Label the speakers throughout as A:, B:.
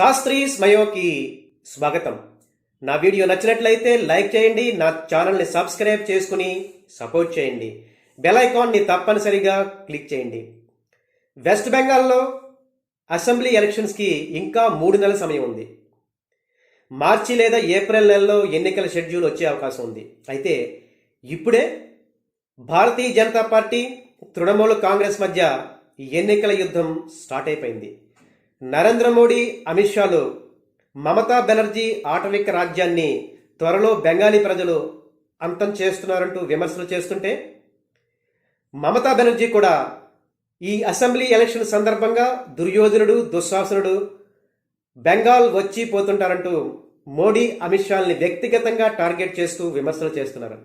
A: శాస్త్రీ స్మయోకి స్వాగతం. నా వీడియో నచ్చినట్లయితే లైక్ చేయండి నా ఛానల్ని సబ్స్క్రైబ్ చేసుకుని సపోర్ట్ చేయండి. బెల్ ఐకాన్ని తప్పనిసరిగా క్లిక్ చేయండి. వెస్ట్ బెంగాల్లో అసెంబ్లీ ఎలక్షన్స్కి ఇంకా మూడు నెలల సమయం ఉంది. మార్చి లేదా ఏప్రిల్ నెలలో ఎన్నికల షెడ్యూల్ వచ్చే అవకాశం ఉంది. అయితే ఇప్పుడే భారతీయ జనతా పార్టీ తృణమూల్ కాంగ్రెస్ మధ్య ఎన్నికల యుద్ధం స్టార్ట్ అయిపోయింది. నరేంద్ర మోడీ అమిత్ షాలు. మమతా బెనర్జీ ఆటవిక రాజ్యాన్ని త్వరలో బెంగాలీ ప్రజలు అంతం చేస్తున్నారంటూ విమర్శలు చేస్తుంటే మమతా బెనర్జీ కూడా ఈ అసెంబ్లీ ఎలక్షన్ సందర్భంగా దుర్యోధనుడు దుశ్శాసనుడు బెంగాల్ వచ్చి పోతుంటారంటూ మోడీ అమిత్ షాల్ని వ్యక్తిగతంగా టార్గెట్ చేస్తూ విమర్శలు చేస్తున్నారు.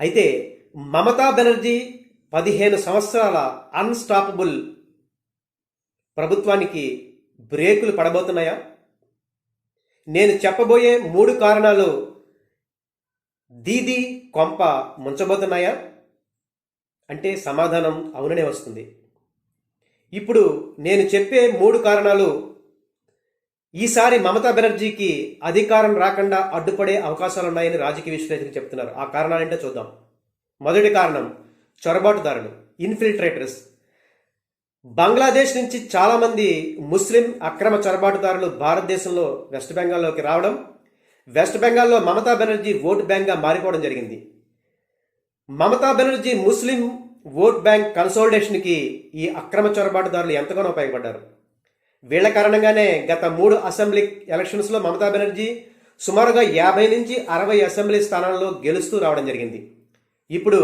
A: అయితే మమతా బెనర్జీ పదిహేను సంవత్సరాల అన్స్టాపబుల్ ప్రభుత్వానికి బ్రేకులు పడబోతున్నాయా? నేను చెప్పబోయే మూడు కారణాలు దీది కొంప ముంచబోతున్నాయా? అంటే సమాధానం అవుననే వస్తుంది. ఇప్పుడు నేను చెప్పే మూడు కారణాలు ఈసారి మమతా బెనర్జీకి అధికారం రాకుండా అడ్డుపడే అవకాశాలున్నాయని రాజకీయ విశ్లేషకులు చెప్తున్నారు. ఆ కారణాలు ఏంటో చూద్దాం. మొదటి కారణం చొరబాటుదారులు ఇన్ఫిల్ట్రేటర్స్. బంగ్లాదేశ్ నుంచి చాలామంది ముస్లిం అక్రమ చొరబాటుదారులు భారతదేశంలో వెస్ట్ బెంగాల్లోకి రావడం వెస్ట్ బెంగాల్లో మమతా బెనర్జీ ఓట్ బ్యాంక్గా మారిపోవడం జరిగింది. మమతా బెనర్జీ ముస్లిం ఓట్ బ్యాంక్ కన్సోల్టేషన్కి ఈ అక్రమ చొరబాటుదారులు ఎంతగానో ఉపయోగపడ్డారు. వీళ్ళ కారణంగానే గత మూడు అసెంబ్లీ ఎలక్షన్స్లో మమతా బెనర్జీ సుమారుగా యాభై నుంచి అరవై అసెంబ్లీ స్థానాల్లో గెలుస్తూ రావడం జరిగింది. ఇప్పుడు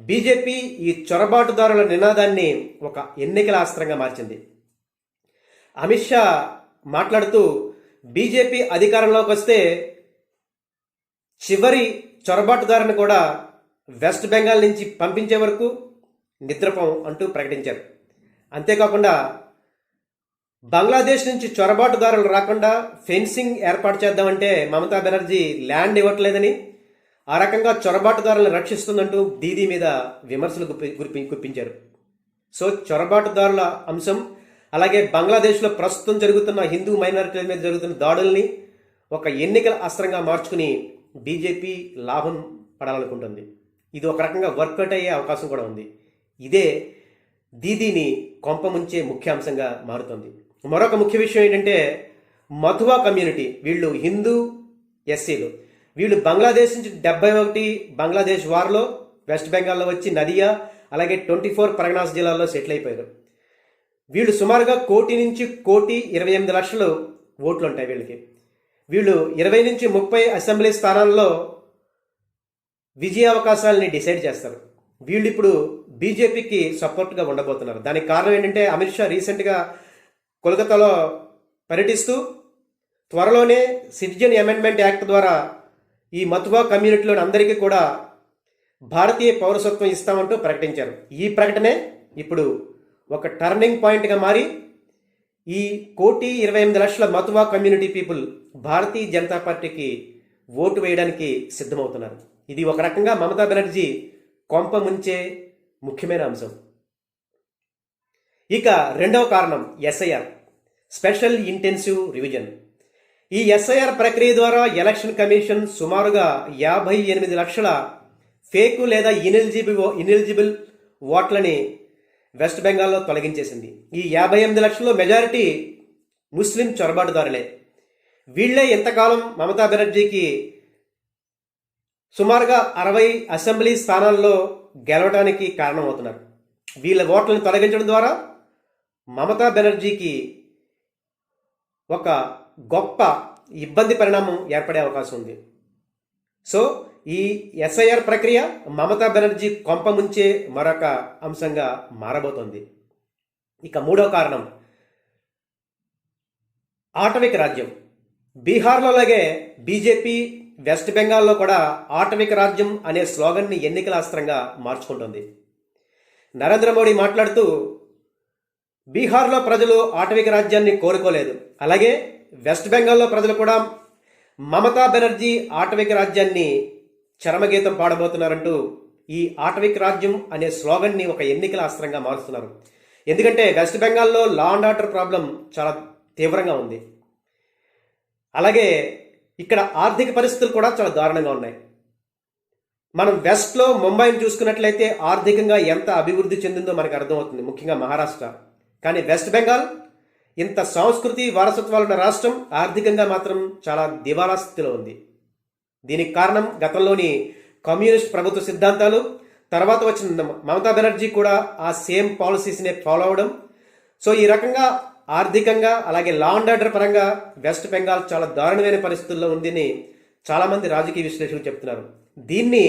A: బీజేపీ ఈ చొరబాటుదారుల నినాదాన్ని ఒక ఎన్నికల అస్త్రంగా మార్చింది. అమిత్ షా మాట్లాడుతూ బీజేపీ అధికారంలోకి వస్తే చివరి చొరబాటుదారుని కూడా వెస్ట్ బెంగాల్ నుంచి పంపించే వరకు నిద్రపం అంటూ ప్రకటించారు. అంతేకాకుండా బంగ్లాదేశ్ నుంచి చొరబాటుదారులు రాకుండా ఫెన్సింగ్ ఏర్పాటు చేద్దామంటే మమతా బెనర్జీ ల్యాండ్ ఇవ్వట్లేదని ఆ రకంగా చొరబాటుదారులను రక్షిస్తుందంటూ దీదీ మీద విమర్శలు గుప్పి గుప్పించారు. సో చొరబాటుదారుల అంశం అలాగే బంగ్లాదేశ్లో ప్రస్తుతం జరుగుతున్న హిందూ మైనారిటీల మీద జరుగుతున్న దాడుల్ని ఒక ఎన్నికల అస్త్రంగా మార్చుకుని బీజేపీ లాభం పడాలనుకుంటుంది. ఇది ఒక రకంగా వర్కౌట్ అయ్యే అవకాశం కూడా ఉంది. ఇదే దీదీని కొంపముంచే ముఖ్య అంశంగా మారుతుంది. మరొక ముఖ్య విషయం ఏంటంటే మధువా కమ్యూనిటీ వీళ్ళు హిందూ ఎస్సీలు. వీళ్ళు బంగ్లాదేశ్ నుంచి డెబ్బై ఒకటి బంగ్లాదేశ్ వార్లో వెస్ట్ బెంగాల్లో వచ్చి నదియా అలాగే ట్వంటీ ఫోర్ పరగనాస్ జిల్లాలో సెటిల్ అయిపోయారు. వీళ్ళు సుమారుగా కోటి నుంచి కోటి ఇరవై ఎనిమిది లక్షలు ఓట్లు ఉంటాయి వీళ్ళకి. వీళ్ళు ఇరవై నుంచి ముప్పై అసెంబ్లీ స్థానాల్లో విజయ అవకాశాలని డిసైడ్ చేస్తారు. వీళ్ళు ఇప్పుడు బీజేపీకి సపోర్ట్గా ఉండబోతున్నారు. దానికి కారణం ఏంటంటే అమిత్ షా రీసెంట్గా కోల్కతాలో పర్యటిస్తూ త్వరలోనే సిటిజన్ అమెండ్మెంట్ యాక్ట్ ద్వారా ఈ మతువా కమ్యూనిటీలోని అందరికీ కూడా భారతీయ పౌరసత్వం ఇస్తామంటూ ప్రకటించారు. ఈ ప్రకటనే ఇప్పుడు ఒక టర్నింగ్ పాయింట్గా మారి ఈ కోటి ఇరవై ఎనిమిది లక్షల మతువా కమ్యూనిటీ పీపుల్ భారతీయ జనతా పార్టీకి ఓటు వేయడానికి సిద్ధమవుతున్నారు. ఇది ఒక రకంగా మమతా బెనర్జీ కొంప ముంచే ముఖ్యమైన అంశం. ఇక రెండవ కారణం ఎస్ఐఆర్. Special intensive revision. ఈ ఎస్ఐఆర్ ప్రక్రియ ద్వారా ఎలక్షన్ కమిషన్ సుమారుగా యాభై ఎనిమిది లక్షల ఫేక్ లేదా ఇనెలిజిబుల్ ఇనెలిజిబుల్ ఓట్లని వెస్ట్ బెంగాల్లో తొలగించేసింది. ఈ యాభై ఎనిమిది లక్షల్లో మెజారిటీ ముస్లిం చొరబాటుదారులే. వీళ్ళే ఎంతకాలం మమతా బెనర్జీకి సుమారుగా అరవై అసెంబ్లీ స్థానాల్లో గెలవడానికి కారణమవుతున్నారు. వీళ్ళ ఓట్లను తొలగించడం ద్వారా మమతా బెనర్జీకి ఒక గొప్ప ఇబ్బంది పరిణామం ఏర్పడే అవకాశం ఉంది. సో ఈ ఎస్ఐఆర్ ప్రక్రియ మమతా బెనర్జీ కొంప ముంచే మరొక అంశంగా మారబోతోంది. ఇక మూడో కారణం. ఆటవిక రాజ్యం. బీహార్లో లాగే బీజేపీ వెస్ట్ బెంగాల్లో కూడా ఆటవిక రాజ్యం అనే స్లోగన్ని ఎన్నికల అస్త్రంగా మార్చుకుంటుంది. నరేంద్ర మోడీ మాట్లాడుతూ బీహార్లో ప్రజలు ఆటవిక రాజ్యాన్ని కోరుకోలేదు. అలాగే వెస్ట్ బెంగాల్లో ప్రజలు కూడా మమతా బెనర్జీ ఆటవిక రాజ్యాన్ని చరమగీతం పాడబోతున్నారంటూ ఈ ఆటవిక రాజ్యం అనే స్లోగన్ని ఒక ఎన్నికల అస్త్రంగా మారుస్తున్నారు. ఎందుకంటే వెస్ట్ బెంగాల్లో లా అండ్ ఆర్డర్ ప్రాబ్లం చాలా తీవ్రంగా ఉంది. అలాగే ఇక్కడ ఆర్థిక పరిస్థితులు కూడా చాలా దారుణంగా ఉన్నాయి. మనం వెస్ట్లో ముంబైని చూసుకున్నట్లయితే ఆర్థికంగా ఎంత అభివృద్ధి చెందిందో మనకు అర్థమవుతుంది. ముఖ్యంగా మహారాష్ట్ర. కానీ వెస్ట్ బెంగాల్ ఇంత సంస్కృతి వారసత్వాలు ఉన్న రాష్ట్రం ఆర్థికంగా మాత్రం చాలా దివాలా స్థితిలో ఉంది. దీనికి కారణం గతంలోని కమ్యూనిస్ట్ ప్రభుత్వ సిద్ధాంతాలు తర్వాత వచ్చిన మమతా బెనర్జీ కూడా ఆ సేమ్ పాలసీస్నే ఫాలో అవడం. సో ఈ రకంగా ఆర్థికంగా అలాగే లా అండ్ ఆర్డర్ పరంగా వెస్ట్ బెంగాల్ చాలా దారుణమైన పరిస్థితుల్లో ఉందని చాలామంది రాజకీయ విశ్లేషకులు చెప్తున్నారు. దీన్ని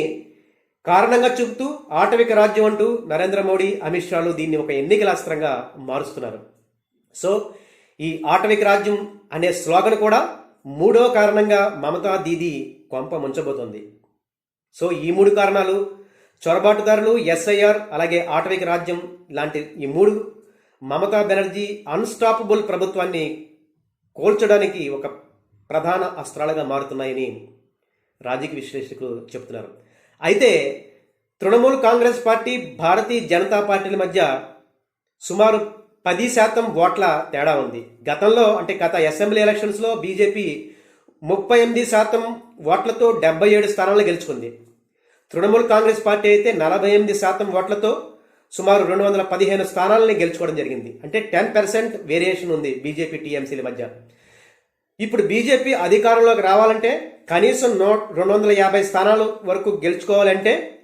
A: కారణంగా చూపుతూ ఆటవిక రాజ్యం అంటూ నరేంద్ర మోడీ అమిత్ షాలు దీన్ని ఒక ఎన్నికల అస్త్రంగా మారుస్తున్నారు. సో ఈ ఆటవిక రాజ్యం అనే స్లోగన్ కూడా మూడో కారణంగా మమతా దీది కొంప ముంచబోతోంది. సో ఈ మూడు కారణాలు చొరబాటుదారులు ఎస్ఐఆర్ అలాగే ఆటవిక రాజ్యం లాంటి ఈ మూడు మమతా బెనర్జీ అన్స్టాపబుల్ ప్రభుత్వాన్ని కోల్చడానికి ఒక ప్రధాన అస్త్రాలుగా మారుతున్నాయని రాజకీయ విశ్లేషకులు చెబుతున్నారు అయితే తృణమూల్ కాంగ్రెస్ పార్టీ భారతీయ జనతా పార్టీల మధ్య సుమారు పది శాతం ఓట్ల తేడా ఉంది. గతంలో అంటే గత అసెంబ్లీ ఎలక్షన్స్లో బీజేపీ ముప్పై ఎనిమిది శాతం ఓట్లతో డెబ్బై ఏడు స్థానాలు గెలుచుకుంది. తృణమూల్ కాంగ్రెస్ పార్టీ అయితే నలభై ఎనిమిది శాతం ఓట్లతో సుమారు రెండు వందల పదిహేను స్థానాలని గెలుచుకోవడం జరిగింది. అంటే టెన్ పర్సెంట్ వేరియేషన్ ఉంది బీజేపీ టీఎంసీల మధ్య. ఇప్పుడు బీజేపీ అధికారంలోకి రావాలంటే కనీసం నూట రెండు వందల యాభై స్థానాలు వరకు గెలుచుకోవాలంటే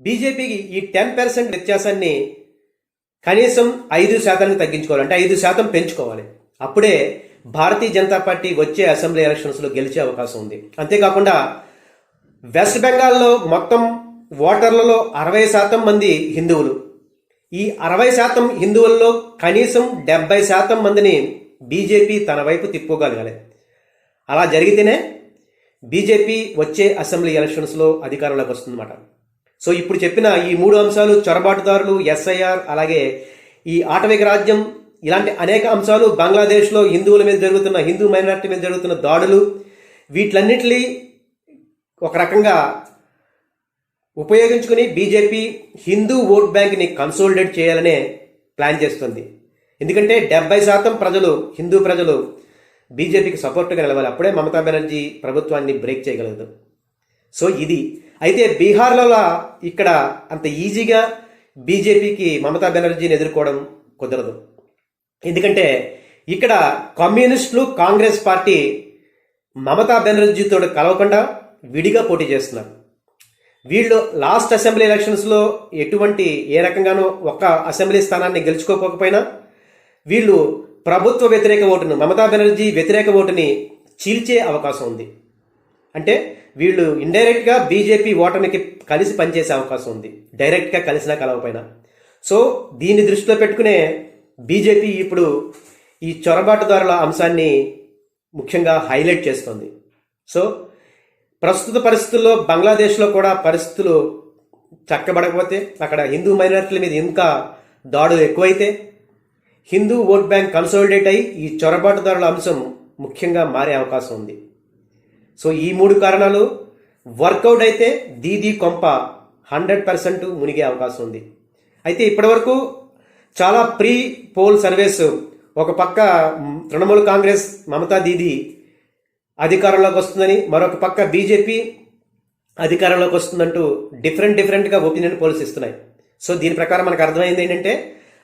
A: బీజేపీకి ఈ టెన్ పర్సెంట్ వ్యత్యాసాన్ని కనీసం ఐదు శాతానికి తగ్గించుకోవాలి. అంటే ఐదు శాతం పెంచుకోవాలి. అప్పుడే భారతీయ జనతా పార్టీ వచ్చే అసెంబ్లీ ఎలక్షన్స్లో గెలిచే అవకాశం ఉంది. అంతేకాకుండా వెస్ట్ బెంగాల్లో మొత్తం ఓటర్లలో అరవై శాతం మంది హిందువులు. ఈ అరవై శాతం హిందువుల్లో కనీసం డెబ్బై శాతం మందిని బీజేపీ తన వైపు తిప్పుకోగలగాలి అలా జరిగితేనే బీజేపీ వచ్చే అసెంబ్లీ ఎలక్షన్స్లో అధికారంలోకి వస్తుందన్నమాట. సో ఇప్పుడు చెప్పిన ఈ మూడు అంశాలు చొరబాటుదారులు ఎస్ఐఆర్ అలాగే ఈ ఆటవిక రాజ్యం ఇలాంటి అనేక అంశాలు బంగ్లాదేశ్లో హిందువుల మీద జరుగుతున్న హిందూ మైనారిటీ మీద జరుగుతున్న దాడులు వీటిలన్నిటినీ ఒక రకంగా ఉపయోగించుకుని బీజేపీ హిందూ ఓట్ బ్యాంక్ని కన్సోలిడేట్ చేయాలనే ప్లాన్ చేస్తుంది. ఎందుకంటే డెబ్బై శాతం ప్రజలు హిందూ ప్రజలు బీజేపీకి సపోర్ట్గా నిలవాలి. అప్పుడే మమతా బెనర్జీ ప్రభుత్వాన్ని బ్రేక్ చేయగలదు. సో ఇది. అయితే బీహార్లలో ఇక్కడ అంత ఈజీగా బీజేపీకి మమతా బెనర్జీని ఎదుర్కోవడం కుదరదు. ఎందుకంటే ఇక్కడ కమ్యూనిస్టులు కాంగ్రెస్ పార్టీ మమతా బెనర్జీతో కలవకుండా విడిగా పోటీ చేస్తున్నారు. వీళ్ళు లాస్ట్ అసెంబ్లీ ఎలక్షన్స్లో ఎటువంటి ఏ రకంగానూ ఒక్క అసెంబ్లీ స్థానాన్ని గెలుచుకోకపోయినా వీళ్ళు ప్రభుత్వ వ్యతిరేక ఓటును మమతా బెనర్జీ వ్యతిరేక ఓటుని చీల్చే అవకాశం ఉంది. అంటే వీళ్ళు ఇండైరెక్ట్గా బీజేపీ ఓటమికి కలిసి పనిచేసే అవకాశం ఉంది. డైరెక్ట్గా కలిసినా కలవపైన సో దీన్ని దృష్టిలో పెట్టుకునే బీజేపీ ఇప్పుడు ఈ చొరబాటుదారుల అంశాన్ని ముఖ్యంగా హైలైట్ చేస్తుంది. సో ప్రస్తుత పరిస్థితుల్లో బంగ్లాదేశ్లో కూడా పరిస్థితులు చక్కబడకపోతే అక్కడ హిందూ మైనారిటీల మీద ఇంకా దాడులు ఎక్కువైతే హిందూ ఓట్ బ్యాంక్ కన్సోలిడేట్ అయి ఈ చొరబాటుదారుల అంశం ముఖ్యంగా మారే అవకాశం ఉంది. సో ఈ మూడు కారణాలు వర్కౌట్ అయితే దీదీ కొంప హండ్రెడ్ పర్సెంట్ మునిగే అవకాశం ఉంది. అయితే ఇప్పటివరకు చాలా ప్రీ పోల్ సర్వేస్ ఒక పక్క తృణమూల్ కాంగ్రెస్ మమతా దీదీ అధికారంలోకి వస్తుందని మరొక పక్క బీజేపీ అధికారంలోకి వస్తుందంటూ డిఫరెంట్ డిఫరెంట్గా ఒపీనియన్ పోల్స్ ఇస్తున్నాయి. సో దీని ప్రకారం మనకు అర్థమైంది ఏంటంటే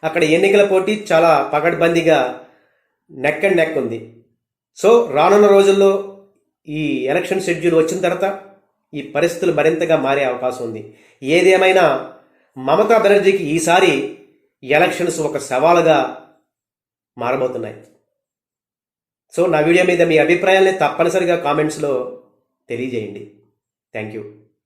A: అక్కడ ఎన్నికల పోటీ చాలా పకడ్బందీగా నెక్ అండ్ నెక్ ఉంది. సో రానున్న రోజుల్లో ఈ ఎలక్షన్ షెడ్యూల్ వచ్చిన తర్వాత ఈ పరిస్థితులు మరింతగా మారే అవకాశం ఉంది. ఏదేమైనా మమతా బెనర్జీకి ఈసారి ఎలక్షన్స్ ఒక సవాలుగా మారబోతున్నాయి. సో నా వీడియో మీద మీ అభిప్రాయాల్ని తప్పనిసరిగా కామెంట్స్లో తెలియజేయండి. Thank you